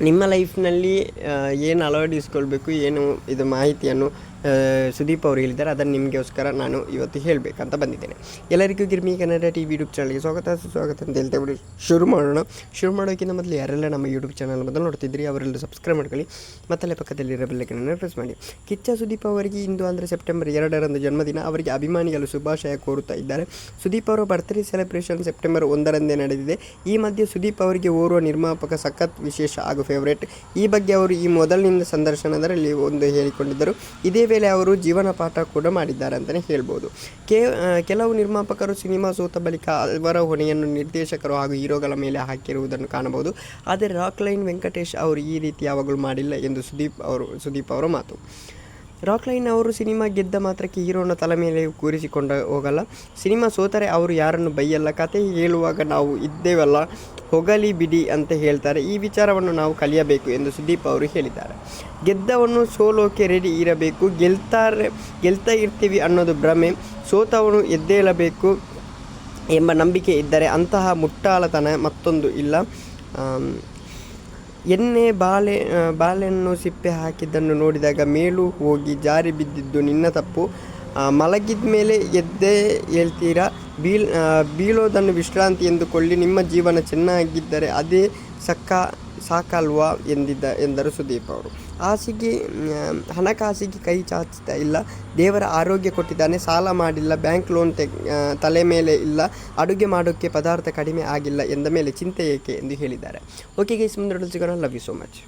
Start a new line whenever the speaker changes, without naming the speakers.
ನಿಮ್ಮ ಲೈಫ್ನಲ್ಲಿ ಏನು ಅಳವಡಿಸ್ಕೊಳ್ಬೇಕು ಏನು ಇದು ಮಾಹಿತಿಯನ್ನು ಸುದೀಪ್ ಅವರು ಹೇಳಿದ್ದಾರೆ. ಅದನ್ನು ನಿಮಗೋಸ್ಕರ ನಾನು ಇವತ್ತು ಹೇಳಬೇಕಂತ ಬಂದಿದ್ದೇನೆ. ಎಲ್ಲರಿಗೂ ಗಿರ್ಮಿ ಕನ್ನಡ ಟಿ ವಿ ಯೂಟ್ಯೂಬ್ ಚಾನಲ್ಗೆ ಸ್ವಾಗತ. ಸುಸ್ವಾಗತ ಅಂತ ಹೇಳ್ತಾ ಶುರು ಮಾಡೋಣ. ಶುರು ಮಾಡೋಕ್ಕಿಂತ ಮೊದಲು ಯಾರೆಲ್ಲ ನಮ್ಮ ಯೂಟ್ಯೂಬ್ ಚಾನಲ್ ಮೊದಲು ನೋಡ್ತಿದ್ರಿ ಅವರೆಲ್ಲ ಸಬ್ಸ್ಕ್ರೈಬ್ ಮಾಡ್ಕೊಳ್ಳಿ. ಮತ್ತಲ್ಲೇ ಪಕ್ಕದಲ್ಲಿರೋ ಬೆಲ್ಲಕ್ಕೆ ಪ್ರೆಸ್ ಮಾಡಿ. ಕಿಚ್ಚ ಸುದೀಪ್ ಅವರಿಗೆ ಇಂದು ಅಂದರೆ ಸೆಪ್ಟೆಂಬರ್ ಎರಡರಂದು ಜನ್ಮದಿನ. ಅವರಿಗೆ ಅಭಿಮಾನಿಗಳು ಶುಭಾಶಯ ಕೋರುತ್ತಾ ಇದ್ದಾರೆ. ಸುದೀಪ್ ಅವರ ಬರ್ತ್ಡೇ ಸೆಲೆಬ್ರೇಷನ್ ಸೆಪ್ಟೆಂಬರ್ ಒಂದರಂದೇ ನಡೆದಿದೆ. ಈ ಮಧ್ಯೆ ಸುದೀಪ್ ಅವರಿಗೆ ಓರ್ವ ನಿರ್ಮಾಪಕ, ಸಖತ್, ವಿಶೇಷ ಹಾಗೂ ಫೇವರೇಟ್ ಈ ಬಗ್ಗೆ ಅವರು ಈ ಮೊದಲಿನಿಂದ ಸಂದರ್ಶನದಲ್ಲಿ ಒಂದು ಹೇಳಿಕೊಂಡಿದ್ದರು. ಇದೇ ವೇಳೆ ಅವರು ಜೀವನ ಪಾಠ ಕೂಡ ಮಾಡಿದ್ದಾರೆ ಅಂತಲೇ ಹೇಳ್ಬೋದು. ಕೆ ಕೆಲವು ನಿರ್ಮಾಪಕರು ಸಿನಿಮಾ ಸೋತ ಬಳಿಕ ಅವರ ಹೊಣೆಯನ್ನು ನಿರ್ದೇಶಕರು ಹಾಗೂ ಹೀರೋಗಳ ಮೇಲೆ ಹಾಕಿರುವುದನ್ನು ಕಾಣಬಹುದು. ಆದರೆ ರಾಕ್ ಲೈನ್ ವೆಂಕಟೇಶ್ ಅವರು ಈ ರೀತಿ ಯಾವಾಗಲೂ ಮಾಡಿಲ್ಲ ಎಂದು ಸುದೀಪ್ ಅವರು, ಸುದೀಪ್ ಅವರ ಮಾತು. ರಾಕ್ ಲೈನ್ ಅವರು ಸಿನಿಮಾ ಗೆದ್ದ ಮಾತ್ರಕ್ಕೆ ಹೀರೋನ ತಲೆ ಮೇಲೆ ಕೂರಿಸಿಕೊಂಡು ಹೋಗಲ್ಲ. ಸಿನಿಮಾ ಸೋತರೆ ಅವರು ಯಾರನ್ನು ಬೈಯಲ್ಲ. ಕತೆ ಹೇಳುವಾಗ ನಾವು ಇದ್ದೇವಲ್ಲ. ಹೊಗಲಿ ಬಿಡಿ ಅಂತ ಹೇಳ್ತಾರೆ. ಈ ವಿಚಾರವನ್ನು ನಾವು ಕಲಿಯಬೇಕು ಎಂದು ಸುದೀಪ್ ಅವರು ಹೇಳಿದ್ದಾರೆ. ಗೆದ್ದವನು ಸೋಲೋಕೆ ರೆಡಿ ಇರಬೇಕು. ಗೆಲ್ತಾರೆ, ಗೆಲ್ತಾ ಇರ್ತೀವಿ ಅನ್ನೋದು ಭ್ರಮೆ. ಸೋತವನು ಎದ್ದೇಳಬೇಕು ಎಂಬ ನಂಬಿಕೆ ಇದ್ದರೆ ಅಂತಹ ಮುಟ್ಟಾಳತನ ಮತ್ತೊಂದು ಇಲ್ಲ. ಎಣ್ಣೆ ಬಾಳೆ ಬಾಳೆಹಣ್ಣು ಸಿಪ್ಪೆ ಹಾಕಿದ್ದನ್ನು ನೋಡಿದಾಗ ಮೇಲು ಹೋಗಿ ಜಾರಿ ಬಿದ್ದಿದ್ದು ನಿನ್ನ ತಪ್ಪು. ಮಲಗಿದ ಮೇಲೆ ಎದ್ದೇ ಹೇಳ್ತೀರಾ? ಬೀಳ್ ಬೀಳೋದನ್ನು ವಿಶ್ರಾಂತಿ ಎಂದುಕೊಳ್ಳಿ. ನಿಮ್ಮ ಜೀವನ ಚೆನ್ನಾಗಿದ್ದರೆ ಅದೇ ಸಕ್ಕ, ಸಾಕಲ್ವಾ ಎಂದಿದ್ದ, ಎಂದರು ಸುದೀಪ್ ಅವರು. ಹಾಸಿಗೆ ಹಣಕಾಸಿಗೆ ಕೈ ಚಾಚ್ತಾ ಇಲ್ಲ. ದೇವರ ಆರೋಗ್ಯ ಕೊಟ್ಟಿದ್ದಾನೆ. ಸಾಲ ಮಾಡಿಲ್ಲ. ಬ್ಯಾಂಕ್ ಲೋನ್ ತೆ ತಲೆ ಮೇಲೆ ಇಲ್ಲ. ಅಡುಗೆ ಮಾಡೋಕ್ಕೆ ಪದಾರ್ಥ ಕಡಿಮೆ ಆಗಿಲ್ಲ ಎಂದ ಮೇಲೆ ಚಿಂತೆ ಏಕೆ ಎಂದು ಹೇಳಿದ್ದಾರೆ. ಓಕೆ ಗೈಸ್ ಮುಂದೆ ಸಿಗೋಣ. Love you so much